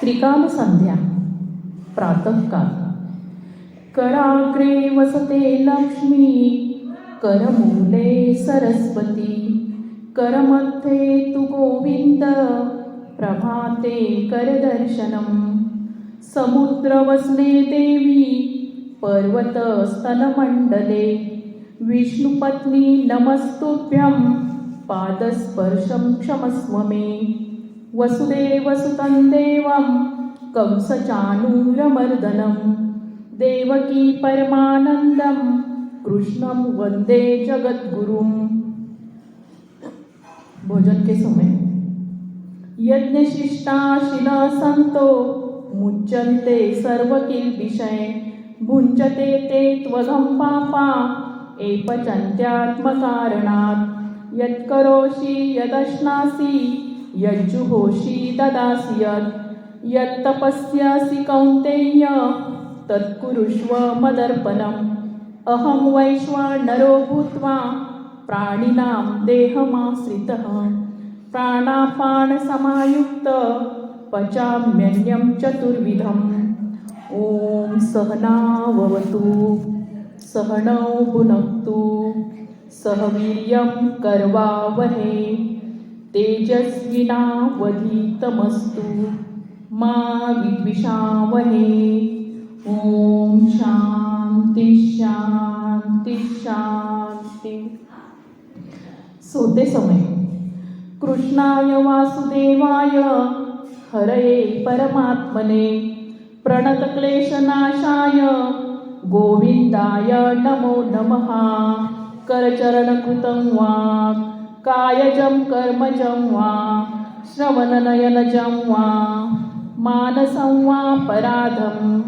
त्रिकाल संध्या प्रातःकाल. कराग्रे वसते लक्ष्मी करमूले सरस्वती करमध्ये तु गोविन्द प्रभाते करदर्शनम् समुद्रवस्ने देवी पर्वतस्तनमण्डले विष्णुपत्नी नमस्तुभ्यं पादस्पर्शं क्षमस्व मे। वसुदेवसुतं देवं कंसचाणूरमर्दनं देवकी परमानन्दं कृष्णं वंदे जगद्गुरुम्। भोजन के समय। यज्ञशिष्टाशिन सन्तो मुच्यन्ते सर्वकिल्बिषय। भुञ्जते ते त्वगं पापा एपचन्त्यात्मकारणात् यत्करोषि यदश्नासि यज्जुहोषि ददासि यत् यत्तपस्यसि कौन्तेय, तत्कुरुष्व मदर्पणम्। अहं वैश्वानरो भूत्वा प्राणिनां देहमाश्रितः। प्राणापानसमायुक्त पचाम्यन्यं चतुर्विधम्। ॐ सहनाववतु सहनौ भुनक्तु सह तेजस्विनावधीतमस्तु मा विद्विषावहे। ॐ शान्ति शान्ति शान्ति। सोते समय। कृष्णाय वासुदेवाय, हरये परमात्मने। प्रणतक्लेशनाशाय, गोविन्दाय नमो नमः। करचरणकृतं वा कायजं कर्मजं वा, श्रवणनयनजं वा, मानसं वा पराधं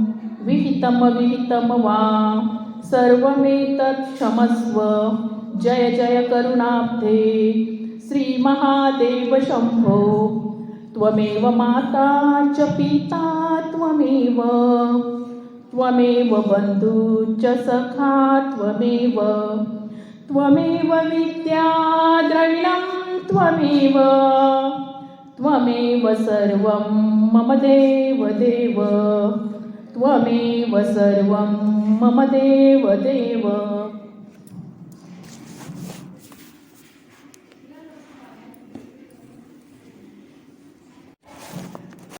विहितमविहितं वा। सर्वमेतत् क्षमस्व। जय जय करुणाब्धे। श्रीमहादेव शम्भो। त्वमेव माता च पिता त्वमेव। त्वमेव बन्धु च सखा त्वमेव। त्वमेव विद्या त्वमेव त्वमेव सर्वं मम देव देव त्वमेव सर्वं मम देव देव।